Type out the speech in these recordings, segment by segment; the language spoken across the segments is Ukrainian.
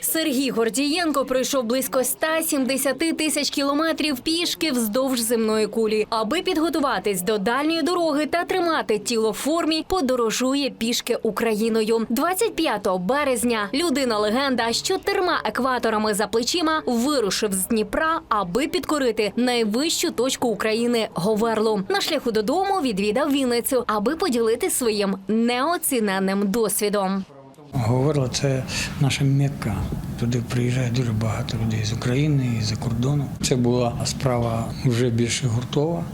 Сергій Гордієнко пройшов близько 170 тисяч кілометрів пішки вздовж земної кулі. Аби підготуватись до дальньої дороги та тримати тіло в формі, подорожує пішки Україною. 25 березня людина легенда з чотирма екваторами за плечима вирушив з Дніпра, аби підкорити найвищу точку України Говерлу. На шляху додому відвідав Вінницю, аби поділитися своїм неоціненним досвідом. Говорила, це наша Мекка. Туди приїжджає дуже багато людей з України і за кордону. Це була справа вже більше гуртова.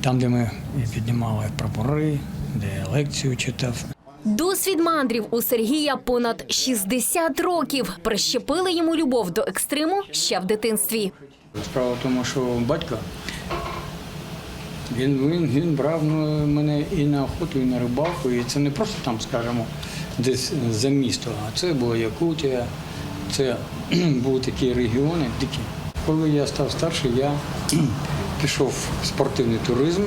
Там, де ми піднімали прапори, де я лекцію читав. Досвід мандрів у Сергія понад 60 років. Прищепили йому любов до екстриму ще в дитинстві. Справа в тому, що батько він, він, він брав ну, мене і на охоту, і на рибалку. І це не просто там, скажімо, десь за місто, а це була Якутія, це були такі регіони дикі. Коли я став старший, я пішов в спортивний туризм.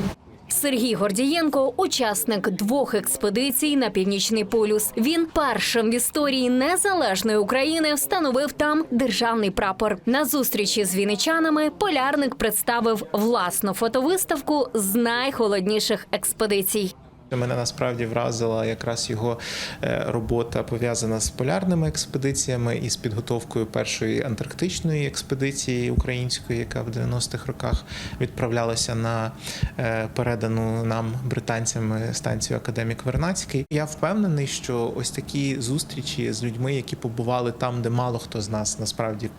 Сергій Гордієнко учасник двох експедицій на північний полюс. Він першим в історії незалежної України встановив там державний прапор. На зустрічі з вінничанами полярник представив власну фотовиставку з найхолодніших експедицій. Мене насправді вразила якраз його е, робота пов'язана з полярними експедиціями і з підготовкою першої антарктичної експедиції української, яка в 90-х роках відправлялася на е, передану нам британцями станцію Академік Вернацький. Я впевнений, що ось такі зустрічі з людьми, які побували там, де мало хто з нас насправді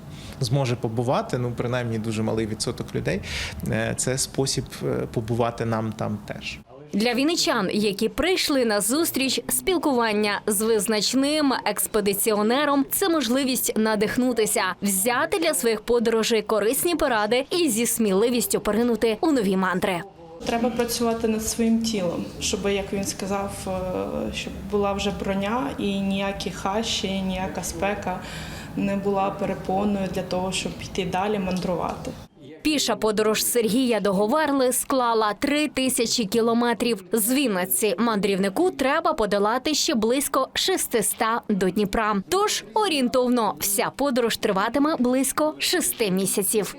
зможе побувати. Ну принаймні дуже малий відсоток людей. е, Це спосіб побувати нам там теж. Для вінничан, які прийшли на зустріч, спілкування з визначним експедиціонером це можливість надихнутися, взяти для своїх подорожей корисні поради і зі сміливістю поринути у нові мантри. Треба працювати над своїм тілом, щоб, як він сказав, е, щоб була вже броня і ніякі хащі, ніяка спека не була перепоною для того, щоб піти далі мандрувати. Піша подорож Сергія до Говерли склала три тисячі кілометрів. З Вінниці мандрівнику треба подолати ще близько 600 до Дніпра. Тож орієнтовно вся подорож триватиме близько шести місяців.